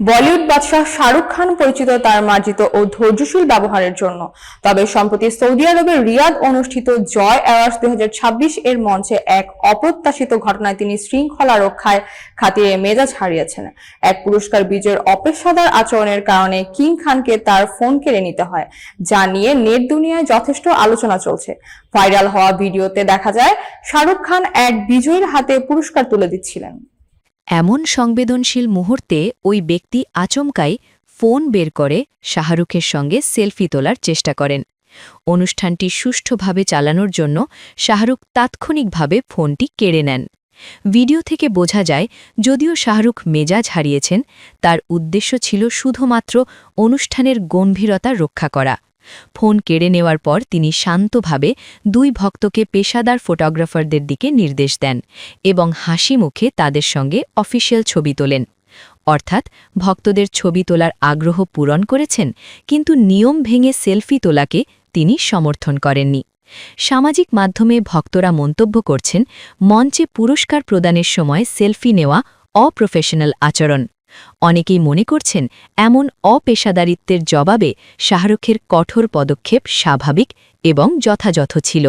বলিউড বাদশাহ শাহরুখ খান পরিচিত তার মার্জিত ও ধৈর্যশীল ব্যবহারের জন্য। তবে সম্প্রতি সৌদি আরবের রিয়াদ অনুষ্ঠিত জয় অ্যাওয়ার্ডস দুই এর মঞ্চে এক অপ্রত্যাশিত ঘটনায় তিনি শৃঙ্খলা রক্ষায় খাতিরে মেজাজ হারিয়েছেন। এক পুরস্কার বিজয়ের অপেশাদার আচরণের কারণে কিং খানকে তার ফোন কেড়ে নিতে হয়, যা নিয়ে নেট দুনিয়ায় যথেষ্ট আলোচনা চলছে। ভাইরাল হওয়া ভিডিওতে দেখা যায়, শাহরুখ খান এক বিজয়ীর হাতে পুরস্কার তুলে দিচ্ছিলেন। এমন সংবেদনশীল মুহূর্তে ওই ব্যক্তি আচমকাই ফোন বের করে শাহরুখের সঙ্গে সেলফি তোলার চেষ্টা করেন। অনুষ্ঠানটি সুষ্ঠুভাবে চালানোর জন্য শাহরুখ তাৎক্ষণিকভাবে ফোনটি কেড়ে নেন। ভিডিও থেকে বোঝা যায়, যদিও শাহরুখ মেজাজ হারিয়েছেন, তার উদ্দেশ্য ছিল শুধুমাত্র অনুষ্ঠানের গম্ভীরতা রক্ষা করা। ফোন কেড়ে নেওয়ার পর তিনি শান্তভাবে দুই ভক্তকে পেশাদার ফটোগ্রাফারদের দিকে নির্দেশ দেন এবং হাসি মুখে তাদের সঙ্গে অফিসিয়াল ছবি তোলেন। অর্থাৎ ভক্তদের ছবি তোলার আগ্রহ পূরণ করেছেন, কিন্তু নিয়ম ভেঙে সেলফি তোলাকে তিনি সমর্থন করেননি। সামাজিক মাধ্যমে ভক্তরা মন্তব্য করছেন, মঞ্চে পুরস্কার প্রদানের সময় সেলফি নেওয়া অপ্রফেশনাল আচরণ। অনেকেই মনে করছেন এমন অপেশাদারিত্বের জবাবে শাহরুখের কঠোর পদক্ষেপ স্বাভাবিক এবং যথাযথ ছিল।